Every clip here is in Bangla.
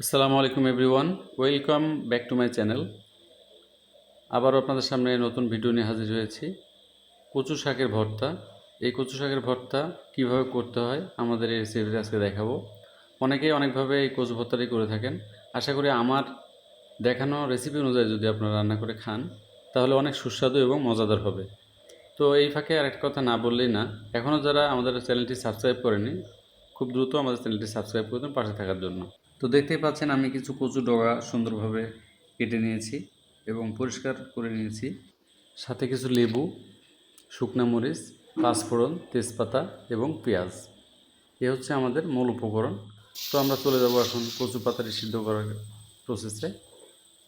আসসালামু আলাইকুম everyone welcome back to my channel আবারও আপনাদের সামনে নতুন ভিডিও নিয়ে হাজির হয়েছি। কচু শাকের ভর্তা। এই কচু শাকের ভর্তা কীভাবে করতে হয় আমাদের এই রেসিপিতে আজকে দেখাবো। অনেকেই অনেকভাবে এই কচু ভর্তাটি করে থাকেন। আশা করি আমার দেখানো রেসিপি অনুযায়ী যদি আপনারা রান্না করে খান, তাহলে অনেক সুস্বাদু এবং মজাদার হবে। তো এই ফাঁকে আর একটা কথা না বললেই না এখনও যারা আমাদের চ্যানেলটি সাবস্ক্রাইব করেনি খুব দ্রুত আমাদের চ্যানেলটি সাবস্ক্রাইব করে পাশে থাকার জন্য। তো দেখতেই পাচ্ছেন আমি কিছু কচু ডগা সুন্দরভাবে কেটে নিয়েছি এবং পরিষ্কার করে নিয়েছি। সাথে কিছু লেবু, শুকনা মরিচ, পাঁচফোড়ন, তেজপাতা এবং পেঁয়াজ। এ হচ্ছে আমাদের মূল উপকরণ। তো আমরা চলে যাব এখন কচু পাতাটি সিদ্ধ করার প্রসেসে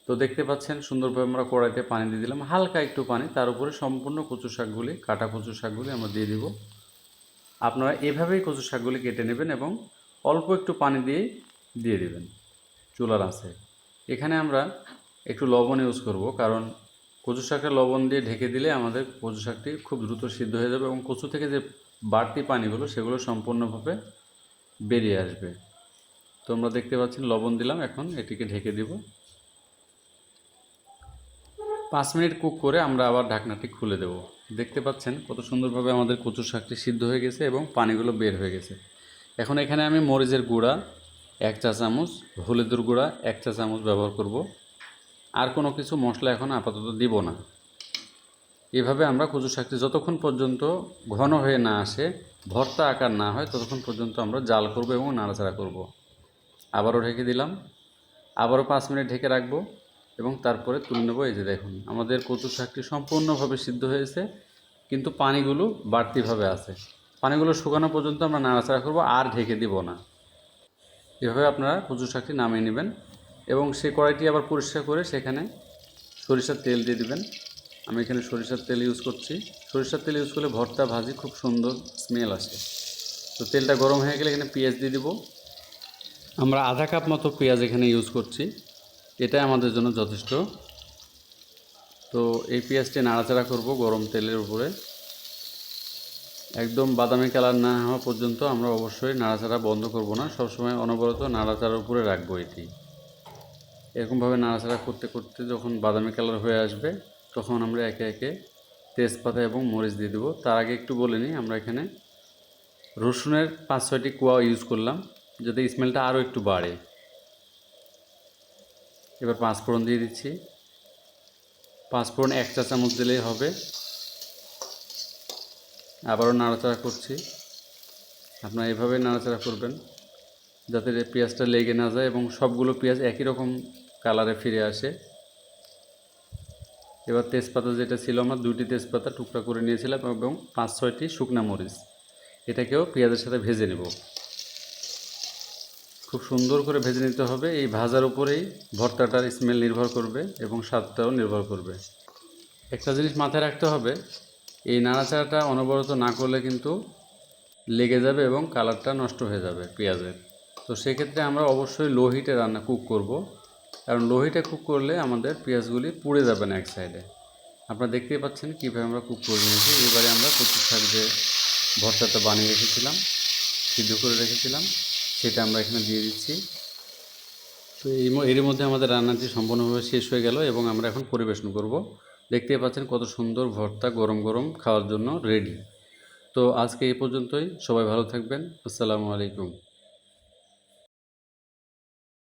তো দেখতে পাচ্ছেন সুন্দরভাবে আমরা কড়াইতে পানি দিয়ে দিলাম। হালকা একটু পানি, তার উপরে সম্পূর্ণ কচু শাকগুলি, কাটা কচু শাকগুলি আমরা দিয়ে দিব। আপনারা এভাবেই কচু শাকগুলি কেটে নেবেন এবং অল্প একটু পানি দিয়ে দিয়ে দিবেন। চুলার আছে এখানে আমরা একটু লবণ ইউজ করব, কারণ কচু শাকটা লবণ দিয়ে ঢেকে দিলে আমাদের কচু শাকটি খুব দ্রুত সিদ্ধ হয়ে যাবে এবং কচু থেকে যে বাড়তি পানিগুলো, সেগুলো সম্পূর্ণভাবে বেরিয়ে আসবে। তো আমরা দেখতে পাচ্ছেন লবণ দিলাম, এখন এটিকে ঢেকে দিব। পাঁচ মিনিট কুক করে আমরা আবার ঢাকনাটি খুলে দেব। দেখতে পাচ্ছেন কত সুন্দরভাবে আমাদের কচু শাকটি সিদ্ধ হয়ে গেছে এবং পানিগুলো বের হয়ে গেছে। এখন এখানে আমি মরিচের গুঁড়া এক চা চামচ, হলুদের গুঁড়া এক চা চামচ ব্যবহার করব। আর কোনো কিছু মশলা এখন আপাতত দিব না। এভাবে আমরা কচু শাকটি যতক্ষণ পর্যন্ত ঘন হয়ে না আসে, ভর্তা আকার না হয়, ততক্ষণ পর্যন্ত আমরা জাল করব এবং নাড়াচাড়া করব। আবারও ঢেকে দিলাম। আবারও পাঁচ মিনিট ঢেকে রাখব এবং তারপরে তুলে নেব এই যে দেখুন, আমাদের কচু শাকটি সম্পূর্ণভাবে সিদ্ধ হয়েছে, কিন্তু পানিগুলো বাড়তিভাবে আছে। পানিগুলো শুকানো পর্যন্ত আমরা নাড়াচাড়া করব, আর ঢেকে দিব না। এভাবে আপনারা কচু শাকটি নামিয়ে নেবেন এবং সেই কড়াইটি আবার পরিষ্কার করে সেখানে সরিষার তেল দিয়ে দিবেন। আমি এখানে সরিষার তেল ইউজ করছি। সরিষার তেল ইউজ করলে ভর্তা ভাজি খুব সুন্দর স্মেল আসে। তো তেলটা গরম হয়ে গেলে এখানে পেঁয়াজ দিয়ে দিব। আমরা আধা কাপ মতো পেঁয়াজ এখানে ইউজ করছি। এটাই আমাদের জন্য যথেষ্ট। তো এই পেঁয়াজটি নাড়াচাড়া করব গরম তেলের উপরে। একদম বাদামি কালার না হওয়া পর্যন্ত আমরা অবশ্যই নাড়াচাড়া বন্ধ করব না। সবসময় অনবরত নাড়াচাড়ার উপরে রাখব এটি। এরকমভাবে নাড়াচাড়া করতে করতে যখন বাদামি কালার হয়ে আসবে, তখন আমরা একে একে তেজপাতা এবং মরিচ দিয়ে দেবো। তার আগে একটু বলে নিই, আমরা এখানে রসুনের পাঁচ ছয়টি কুয়া ইউজ করলাম, যাতে স্মেলটা আরও একটু বাড়ে। এবার পাঁচফোড়ন দিয়ে দিচ্ছি। পাঁচফোড়ন এক চা চামচ দিলেই হবে। আবারও নাড়াচাড়া করছি। আপনারা এভাবে নাড়াচাড়া করবেন, যাতে পেঁয়াজটা লেগে না যায় এবং সবগুলো পেঁয়াজ একই রকম কালারে ফিরে আসে। এবার তেজপাতা যেটা ছিল আমার দুটি তেজপাতা টুকরা করে নিয়েছিলাম এবং পাঁচ, ছয়টি শুকনা মরিচ। এটাকেও পেঁয়াজের সাথে ভেজে নেব। খুব সুন্দর করে ভেজে নিতে হবে। এই ভাজার উপরেই ভর্তাটার স্মেল নির্ভর করবে এবং স্বাদটাও নির্ভর করবে। একটা জিনিস মাথায় রাখতে হবে এই নাড়াচাড়াটা অনবরত না করলে কিন্তু লেগে যাবে এবং কালারটা নষ্ট হয়ে যাবে পেঁয়াজের। তো সেক্ষেত্রে আমরা অবশ্যই লো হিটে রান্না কুক করব। কারণ লো হিটে কুক করলে আমাদের পেঁয়াজগুলি পুড়ে যাবে না এক সাইডে আপনারা দেখতেই পাচ্ছেন কীভাবে আমরা কুক করে নিয়েছি। এবারে আমরা কচুর শাক যে ভর্তাটা বানিয়ে রেখেছিলাম, সিদ্ধ করে রেখেছিলাম, সেটা আমরা এখানে দিয়ে দিচ্ছি। তো এই এর মধ্যে আমাদের রান্নাটি সম্পূর্ণভাবে শেষ হয়ে গেল এবং আমরা এখন পরিবেশন করব। দেখতেই পাচ্ছেন কত সুন্দর ভর্তা গরম গরম খাওয়ার জন্য রেডি তো আজকে এই পর্যন্তই। সবাই ভালো থাকবেন। আসসালামু আলাইকুম।